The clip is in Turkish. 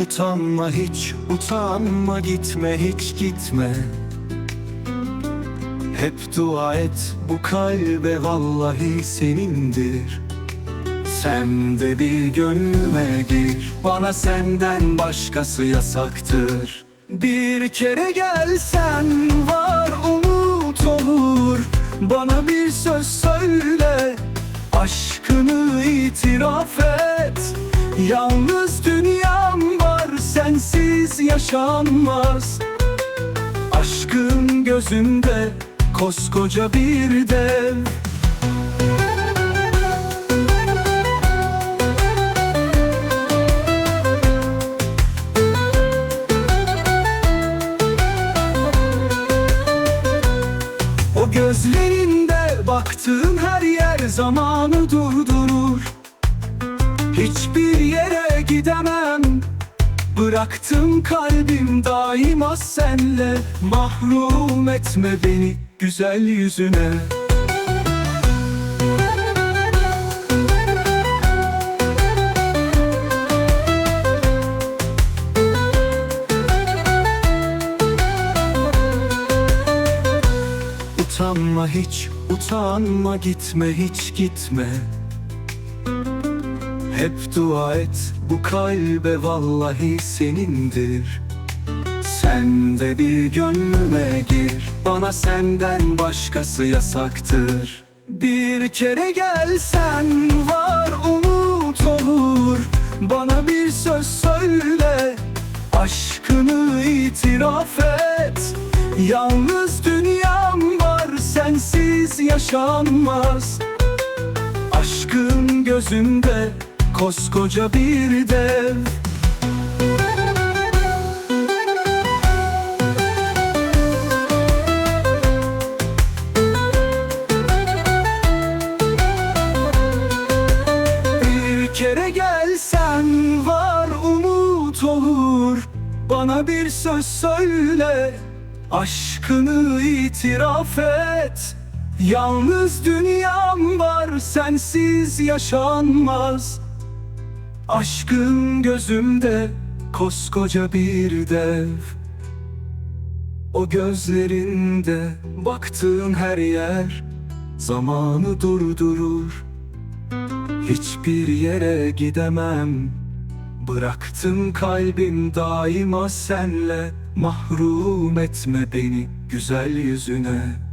Utanma hiç, utanma gitme hiç gitme. Hep dua et bu kalbe vallahi senindir. Sen de bir gönlüme gir Bana senden başkası yasaktır. Bir kere gelsen var umut olur. Bana bir söz söyle Aşkını itiraf et. Yalnız yaşanmaz Aşkın gözünde koskoca bir dev. O gözlerinde baktığın her yer zamanı durdurur. Hiçbir yere Bıraktım kalbim daima senle. Mahrum etme beni güzel yüzüne. Utanma hiç, utanma gitme hiç gitme Hep dua et bu kalbe vallahi senindir. Sen de bir gönlüme gir Bana senden başkası yasaktır. Bir kere gelsen var umut olur Bana bir söz söyle Aşkını itiraf et. Yalnız dünyam var sensiz yaşanmaz. Aşkın gözünde koskoca bir dev. Bir kere gelsen var umut olur. Bana bir söz söyle Aşkını itiraf et. Yalnız dünyam var sensiz yaşanmaz Aşkın gözümde koskoca bir dev. O gözlerinde baktığın her yer Zamanı durdurur. Hiçbir yere gidemem. Bıraktım kalbim daima senle. Mahrum etme beni güzel yüzüne